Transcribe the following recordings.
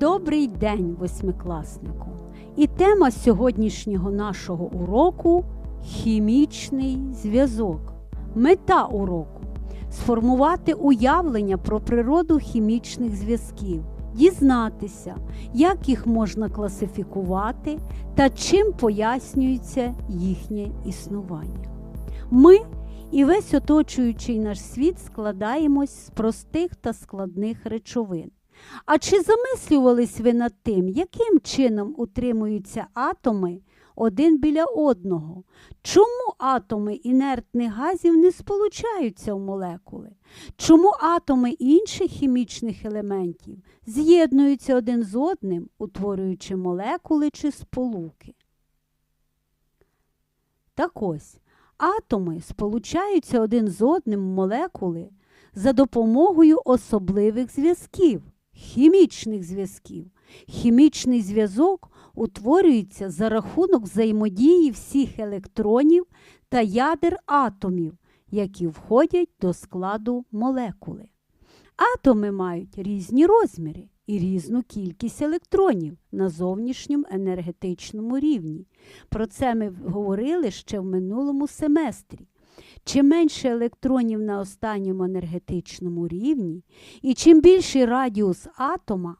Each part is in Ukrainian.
Добрий день, восьмикласнику! І тема сьогоднішнього нашого уроку хімічний зв'язок. Мета уроку сформувати уявлення про природу хімічних зв'язків, дізнатися, як їх можна класифікувати та чим пояснюється їхнє існування. Ми і весь оточуючий наш світ складаємось з простих та складних речовин. А чи замислювались ви над тим, яким чином утримуються атоми один біля одного? Чому атоми інертних газів не сполучаються в молекули? Чому атоми інших хімічних елементів з'єднуються один з одним, утворюючи молекули чи сполуки? Так ось, атоми сполучаються один з одним в молекули за допомогою особливих зв'язків хімічних зв'язків. Хімічний зв'язок утворюється за рахунок взаємодії всіх електронів та ядер атомів, які входять до складу молекули. Атоми мають різні розміри і різну кількість електронів на зовнішньому енергетичному рівні. Про це ми говорили ще в минулому семестрі. Чим менше електронів на останньому енергетичному рівні, і чим більший радіус атома,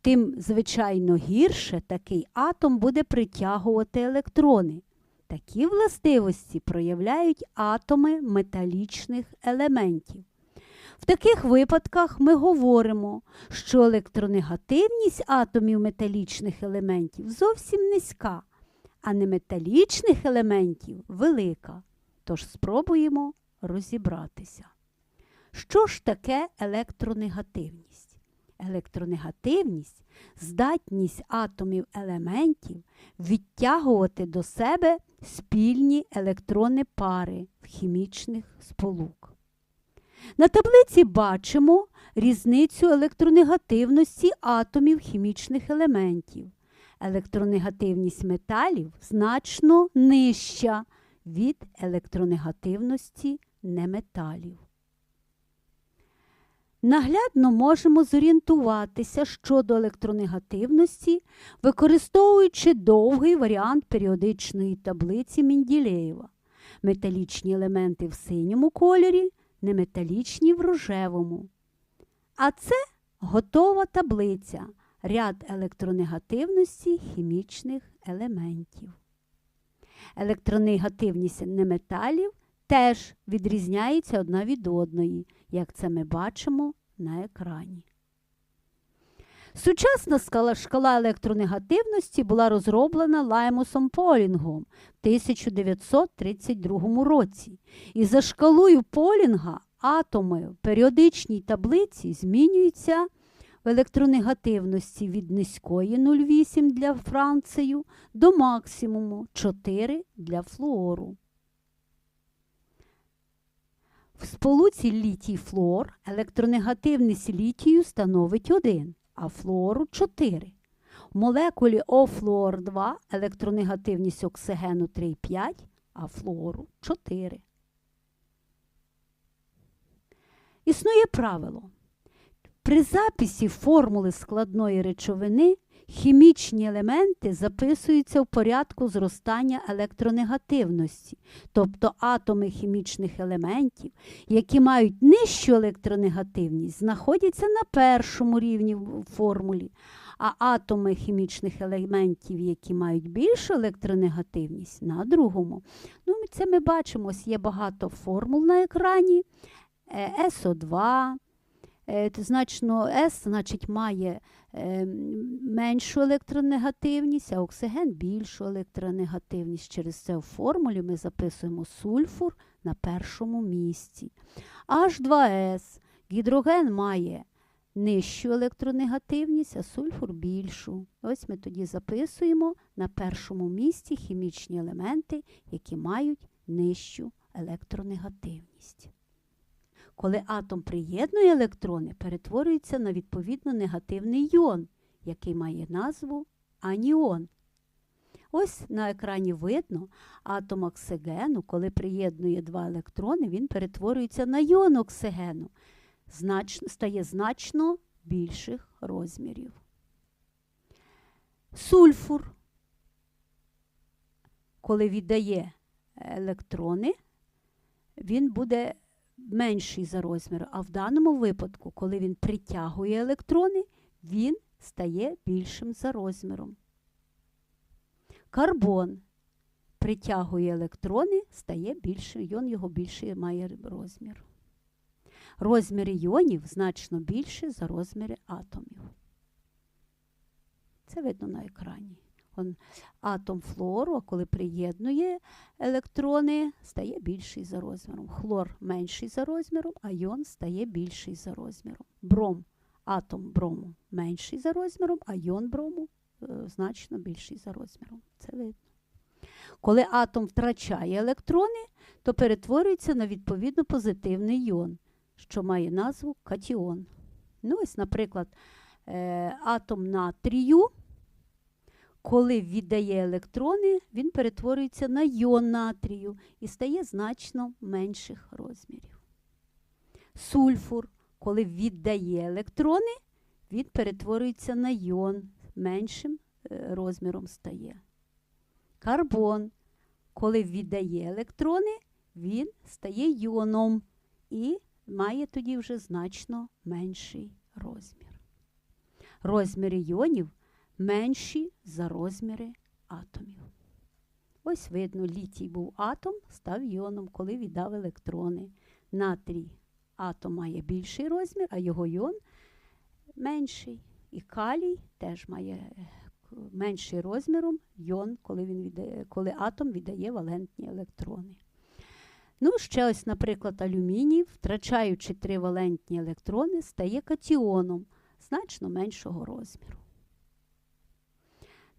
тим, звичайно, гірше такий атом буде притягувати електрони. Такі властивості проявляють атоми металічних елементів. В таких випадках ми говоримо, що електронегативність атомів металічних елементів зовсім низька, а неметалічних елементів велика. Тож спробуємо розібратися. Що ж таке електронегативність? Електронегативність здатність атомів елементів відтягувати до себе спільні електронні пари в хімічних сполук. На таблиці бачимо різницю електронегативності атомів хімічних елементів. Електронегативність металів значно нижча від електронегативності неметалів. Наглядно можемо зорієнтуватися щодо електронегативності, використовуючи довгий варіант періодичної таблиці Менділеєва. Металічні елементи в синьому кольорі, неметалічні в рожевому. А це готова таблиця ряд електронегативності хімічних елементів. Електронегативність неметалів теж відрізняється одна від одної, як це ми бачимо на екрані. Сучасна скала, шкала електронегативності була розроблена Лаймусом Полінгом в 1932 році. І за шкалою Полінга атоми в періодичній таблиці змінюються електронегативності від низької 0,8 для Францію до максимуму 4 для флуору. В сполуці літій флор електронегативність літію становить 1, а флору 4. В молекулі офлуор 2 електронегативність оксигену 3,5, а флору 4. Існує правило. При записі формули складної речовини хімічні елементи записуються в порядку зростання електронегативності, тобто атоми хімічних елементів, які мають нижчу електронегативність, знаходяться на першому рівні в формулі, а атоми хімічних елементів, які мають більшу електронегативність, на другому. Ну, Це ми бачимо, є багато формул на екрані. Е, СО2. Е, значно С значить, має е, меншу електронегативність, а оксиген більшу електронегативність. Через це в формулі ми записуємо сульфур на першому місці. H2S. Гідроген має нижчу електронегативність, а сульфур більшу. Ось ми тоді записуємо на першому місці хімічні елементи, які мають нижчу електронегативність. Коли атом приєднує електрони, перетворюється на відповідно негативний йон, який має назву аніон. Ось на екрані видно атом оксигену, коли приєднує два електрони, він перетворюється на йон оксигену, Знач... стає значно більших розмірів. Сульфур, коли віддає електрони, він буде менший за розміром. А в даному випадку, коли він притягує електрони, він стає більшим за розміром. Карбон притягує електрони, стає більшим, йон його більший має розмір. Розміри йонів значно більше за розміри атомів. Це видно на екрані. Атом флору, а коли приєднує електрони, стає більший за розміром. Хлор менший за розміром, а йон стає більший за розміром. Бром, атом брому менший за розміром, а йон брому е, значно більший за розміром. Це видно. Коли атом втрачає електрони, то перетворюється на відповідно позитивний йон, що має назву катіон. Ну, ось, наприклад, е, атом натрію, коли віддає електрони, він перетворюється на йон натрію і стає значно менших розмірів. Сульфур, коли віддає електрони, він перетворюється на йон, меншим е, розміром стає. Карбон, коли віддає електрони, він стає йоном і має тоді вже значно менший розмір. Розміри йонів менші за розміри атомів. Ось видно, літій був атом, став йоном, коли віддав електрони. Натрій атом має більший розмір, а його йон менший. І калій теж має е, менший розміром йон, коли, він віддає, коли атом віддає валентні електрони. Ну, ще ось, наприклад, алюміній, втрачаючи три валентні електрони, стає катіоном значно меншого розміру.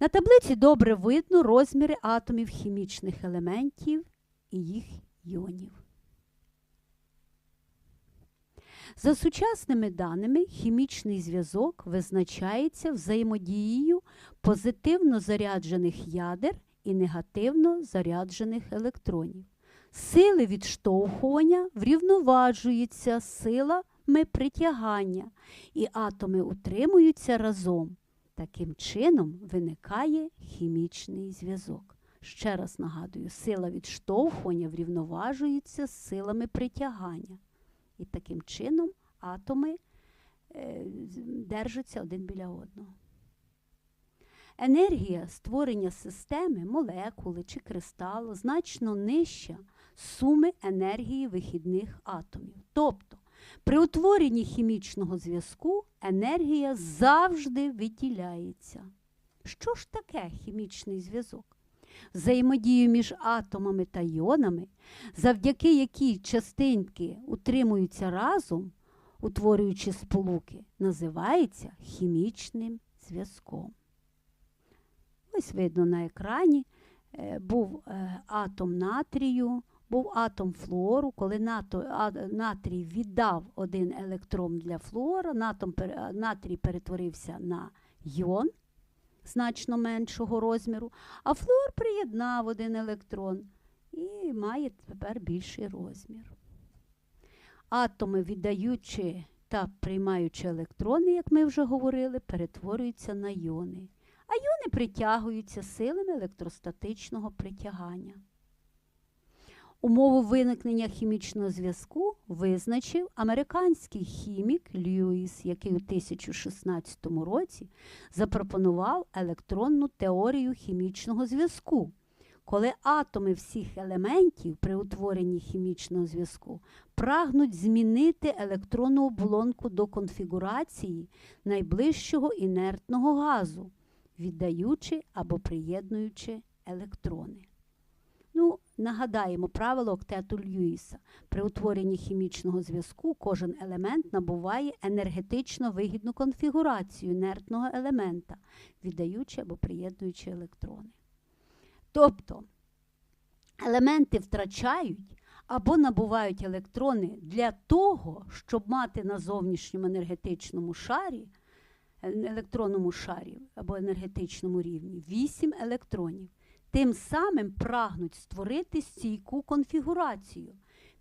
На таблиці добре видно розміри атомів хімічних елементів і їх йонів. За сучасними даними, хімічний зв'язок визначається взаємодією позитивно заряджених ядер і негативно заряджених електронів. Сили відштовхування врівноважуються силами притягання, і атоми утримуються разом. Таким чином виникає хімічний зв'язок. Ще раз нагадую, сила відштовхування врівноважується з силами притягання. І таким чином атоми е, держаться один біля одного. Енергія створення системи, молекули чи кристалу значно нижча суми енергії вихідних атомів. Тобто, при утворенні хімічного зв'язку енергія завжди виділяється. Що ж таке хімічний зв'язок? Взаємодію між атомами та іонами, завдяки якій частинки утримуються разом, утворюючи сполуки, називається хімічним зв'язком. Ось видно на екрані е, був е, атом натрію, був атом флору. Коли натрій віддав один електрон для флора, натом, пере- а, натрій перетворився на йон значно меншого розміру, а флор приєднав один електрон і має тепер більший розмір. Атоми, віддаючи та приймаючи електрони, як ми вже говорили, перетворюються на йони. А йони притягуються силами електростатичного притягання. Умову виникнення хімічного зв'язку визначив американський хімік Льюіс, який у 1016 році запропонував електронну теорію хімічного зв'язку, коли атоми всіх елементів при утворенні хімічного зв'язку прагнуть змінити електронну оболонку до конфігурації найближчого інертного газу, віддаючи або приєднуючи електрони. Нагадаємо правило октету Льюіса. При утворенні хімічного зв'язку кожен елемент набуває енергетично вигідну конфігурацію інертного елемента, віддаючи або приєднуючи електрони. Тобто елементи втрачають або набувають електрони для того, щоб мати на зовнішньому енергетичному шарі, е, електронному шарі або енергетичному рівні 8 електронів тим самим прагнуть створити стійку конфігурацію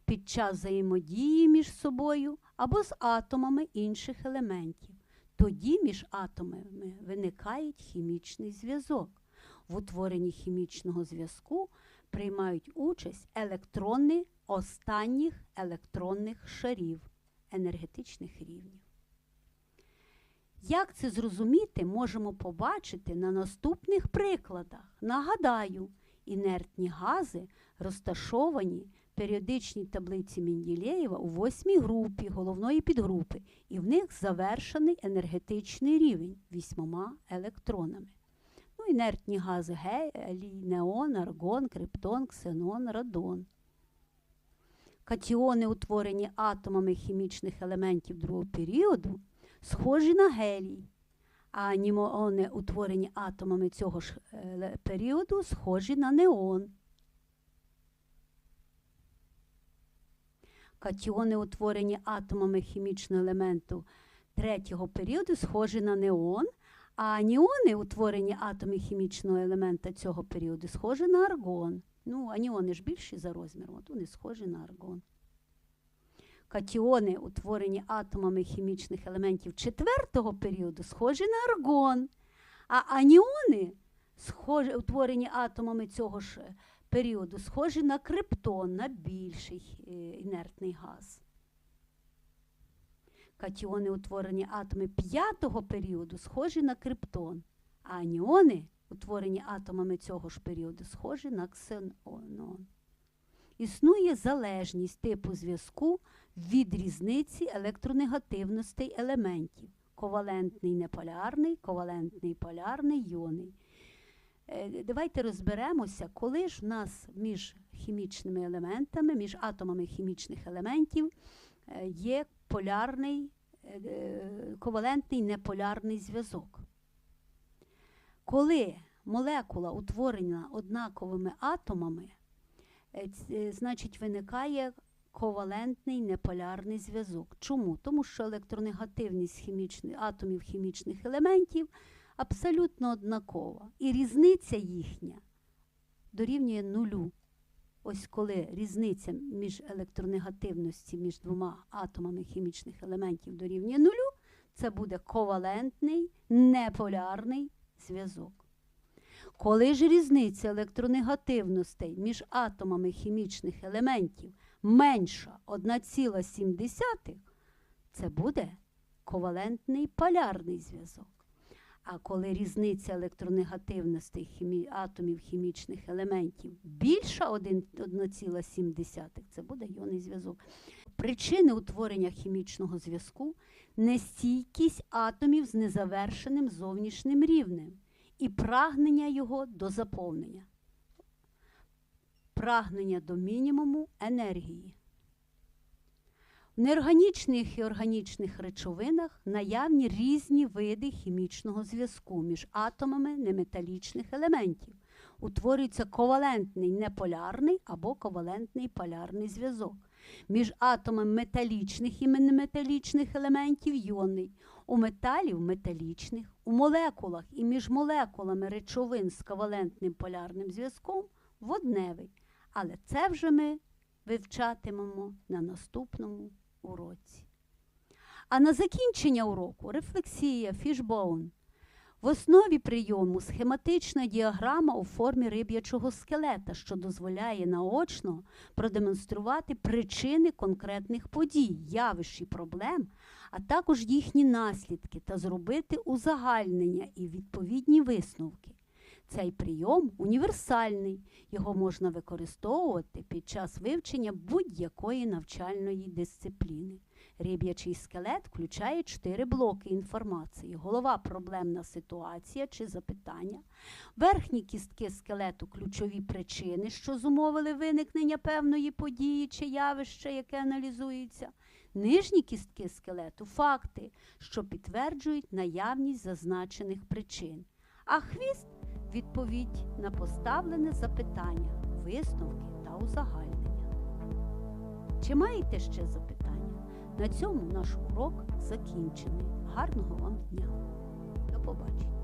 під час взаємодії між собою або з атомами інших елементів. Тоді між атомами виникає хімічний зв'язок. В утворенні хімічного зв'язку приймають участь електрони останніх електронних шарів енергетичних рівнів. Як це зрозуміти, можемо побачити на наступних прикладах. Нагадаю, інертні гази розташовані в періодичній таблиці Менділеєва у восьмій групі головної підгрупи, і в них завершений енергетичний рівень вісьмома електронами. Ну, інертні гази гелій, неон, аргон, криптон, ксенон, радон. Катіони, утворені атомами хімічних елементів другого періоду, схожі на гелій, а анімони, утворені атомами цього ж е, періоду, схожі на неон. Катіони, утворені атомами хімічного елементу третього періоду, схожі на неон, а аніони, утворені атоми хімічного елемента цього періоду, схожі на аргон. Ну, аніони ж більші за розміром, от вони схожі на аргон. Катіони, утворені атомами хімічних елементів четвертого періоду, схожі на аргон. А аніони, схожі, утворені атомами цього ж е, періоду, схожі на криптон, на більший е, інертний газ. Катіони, утворені атоми п'ятого періоду, схожі на криптон, а аніони, утворені атомами цього ж періоду, схожі на ксенон. Існує залежність типу зв'язку від різниці електронегативностей елементів ковалентний неполярний, ковалентний полярний йоний. Е, Давайте розберемося, коли ж в нас між хімічними елементами, між атомами хімічних елементів е, є полярний, е, ковалентний неполярний зв'язок. Коли молекула утворена однаковими атомами, значить виникає ковалентний неполярний зв'язок. Чому? Тому що електронегативність хімічних, атомів хімічних елементів абсолютно однакова. І різниця їхня дорівнює нулю. Ось коли різниця між електронегативності між двома атомами хімічних елементів дорівнює нулю, це буде ковалентний неполярний зв'язок. Коли ж різниця електронегативностей між атомами хімічних елементів менша 1,7, це буде ковалентний полярний зв'язок. А коли різниця електронегативностей хімі... атомів хімічних елементів більша 1,7, це буде йонний зв'язок. Причини утворення хімічного зв'язку нестійкість атомів з незавершеним зовнішнім рівнем і прагнення його до заповнення. Прагнення до мінімуму енергії. В неорганічних і органічних речовинах наявні різні види хімічного зв'язку між атомами неметалічних елементів. Утворюється ковалентний неполярний або ковалентний полярний зв'язок. Між атомами металічних і неметалічних елементів йонний, у металів металічних, у молекулах і між молекулами речовин з ковалентним полярним зв'язком водневий. Але це вже ми вивчатимемо на наступному уроці. А на закінчення уроку рефлексія фішбоун. В основі прийому схематична діаграма у формі риб'ячого скелета, що дозволяє наочно продемонструвати причини конкретних подій, явищ і проблем, а також їхні наслідки та зробити узагальнення і відповідні висновки. Цей прийом універсальний, його можна використовувати під час вивчення будь-якої навчальної дисципліни. Риб'ячий скелет включає чотири блоки інформації: голова, проблемна ситуація чи запитання, верхні кістки скелету ключові причини, що зумовили виникнення певної події чи явища, яке аналізується, нижні кістки скелету факти, що підтверджують наявність зазначених причин, а хвіст відповідь на поставлене запитання, висновки та узагальнення. Чи маєте ще запитання? На цьому наш урок закінчений. Гарного вам дня. До побачення.